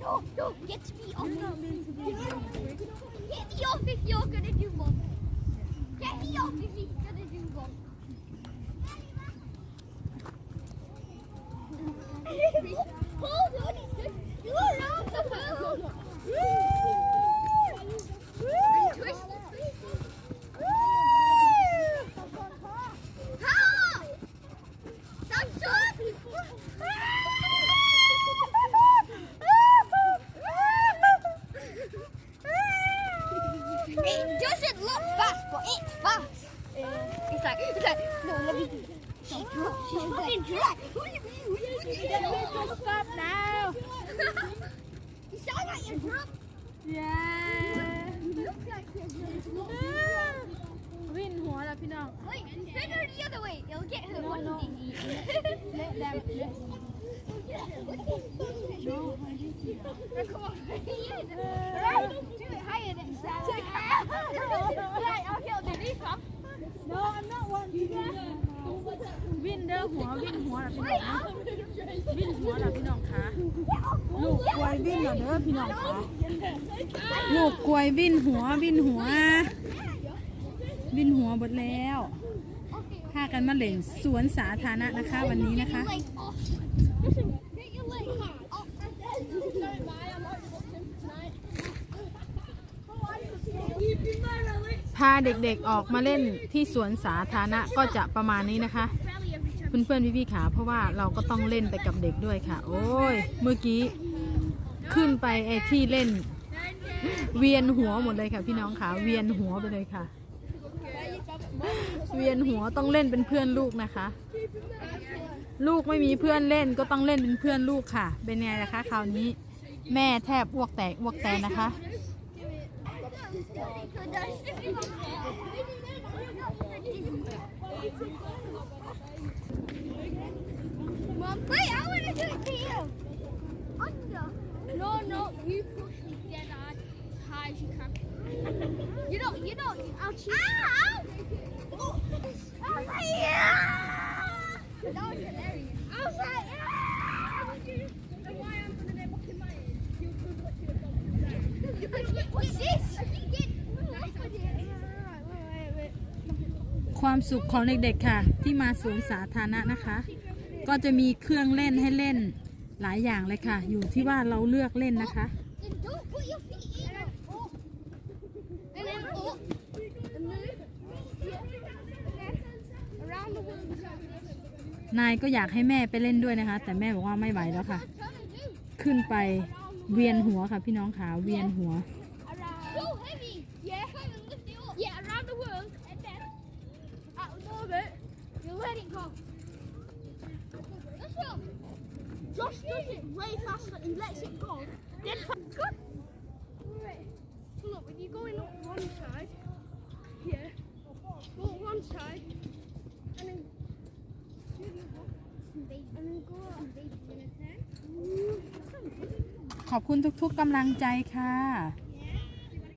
No, no, get me off. You're not meant to be Get me off if you're gonna do one. Get me off if you're gonna do one. Hold on, he's just, you're around the world. doesn't look fast, but it's fast. It's like, it's like, no, let me do it. She's drunk. She's fucking drunk. Stop now You sound like you're drunk. yeah You look like you're drunk. วิ่นหัวแล้วพี่น้อง Wait, spin her the other way. It'll get her No, one no. of these. let them let Come on. พี่น้องนะวิ่นหัวล้วพี่น้องคะลูกกล้วยวิ่นแล้วเด้อพี่น้องคะลูกกล้วยวิ่นหัววิ่นหัว วิ่นหัวหมดแล้วพากันมาเล่นสวนสาธารณะนะคะวันนี้นะคะพาเด็กๆออกมาเล่นที่สวนสาธารณะก็จะประมาณนี้นะคะ เพื่อนๆพี่ๆขาเพราะว่าเราก็ต้องเล่นไปกับเด็กด้วยค่ะ โอ้ยเมื่อกี้ขึ้นไปไอ้ที่เล่น เวียนหัวหมดเลยค่ะ พี่น้องค่ะเวียนหัวไปเลยค่ะ เวียนหัวต้องเล่นเป็นเพื่อนลูกนะคะ ลูกไม่มีเพื่อนเล่นก็ต้องเล่นเป็นเพื่อนลูกค่ะ เป็นไงล่ะคะคราวนี้แม่แทบอ้วกแตกอ้วกแตนนะคะ Mom, wait, I want to do it to you. Under. No, no, you push me dead hard, as high as you can. You don't, you don't, I'll cheat. Ow! Oh, I was like, yeah! That was hilarious. I was like, ah. have What's this? ความสุขของเด็กๆค่ะ ที่มาสวนสาธารณะนะคะ ก็จะมีเครื่องเล่นให้เล่นหลายอย่างเลยค่ะ อยู่ที่ว่าเราเลือกเล่นนะคะ นายก็อยากให้แม่ไปเล่นด้วยนะคะ แต่แม่บอกว่าไม่ไหวแล้วค่ะ ขึ้นไปเวียนหัวค่ะพี่น้องขาเวียนหัว Yeah, around the world. And then at the moment, you let it go. That's all. Josh does it way faster. He lets it go. Then good. Right. So look, when you're going up one side, here, go up one side, and then and then go up. ขอบคุณทุกๆกำลังใจค่ะ